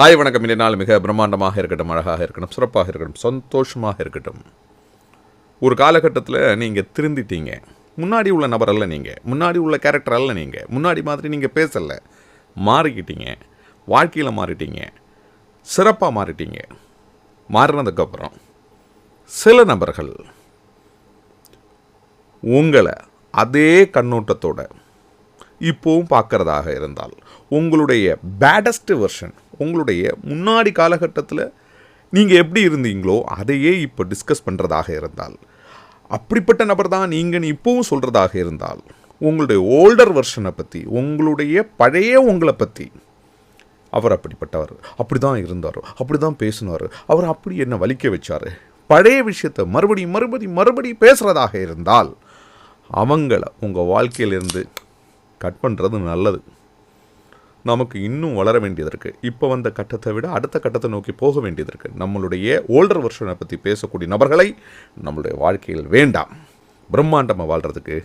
Hi வணக்கம். இல்லை நாள் மிக பிரம்மாண்டமாக இருக்கட்டும் அழகாக இருக்கட்டும் சிறப்பாக இருக்கட்டும் சந்தோஷமாக இருக்கட்டும். ஒரு காலகட்டத்தில் நீங்கள் திருந்திட்டீங்க. முன்னாடி உள்ள நபர் அல்ல நீங்கள் முன்னாடி உள்ள கேரக்டர் அல்ல நீங்கள் முன்னாடி மாதிரி நீங்கள் பேசலை. மாறிக்கிட்டீங்க. வாழ்க்கையில் மாறிட்டீங்க. சிறப்பாக மாறிட்டீங்க. மாறினதுக்கப்புறம் சில நபர்கள் உங்களை அதே கண்ணோட்டத்தோட இப்போவும் பார்க்குறதாக இருந்தால் உங்களுடைய பேடஸ்ட் வெர்ஷன் உங்களுடைய முன்னாடி காலகட்டத்தில் நீங்கள் எப்படி இருந்தீங்களோ அதையே இப்போ டிஸ்கஸ் பண்ணுறதாக இருந்தால் அப்படிப்பட்ட நபர் தான் நீங்கள் இப்போவும் சொல்கிறதாக இருந்தால் உங்களுடைய ஓல்டர் வெர்ஷனை பற்றி உங்களுடைய பழைய உங்களை பற்றி அவர் அப்படிப்பட்டவர் அப்படி தான் இருந்தார் அப்படி தான் பேசினார் அவர் அப்படி என்ன வலிக்க வச்சார்? பழைய விஷயத்தை மறுபடியும் மறுபடியும் மறுபடியும் பேசுகிறதாக இருந்தால் அவங்கள உங்கள் வாழ்க்கையிலிருந்து கட் பண்ணுறது நல்லது. நமக்கு இன்னும் வளர வேண்டியது இருக்குது இப்போ வந்த கட்டத்தை விட அடுத்த கட்டத்தை நோக்கி போக வேண்டியது இருக்குது நம்மளுடைய ஓல்டர் வருஷனை பற்றி பேசக்கூடிய நபர்களை நம்மளுடைய வாழ்க்கையில் வேண்டாம். பிரம்மாண்டமாக வாழ்கிறதுக்கு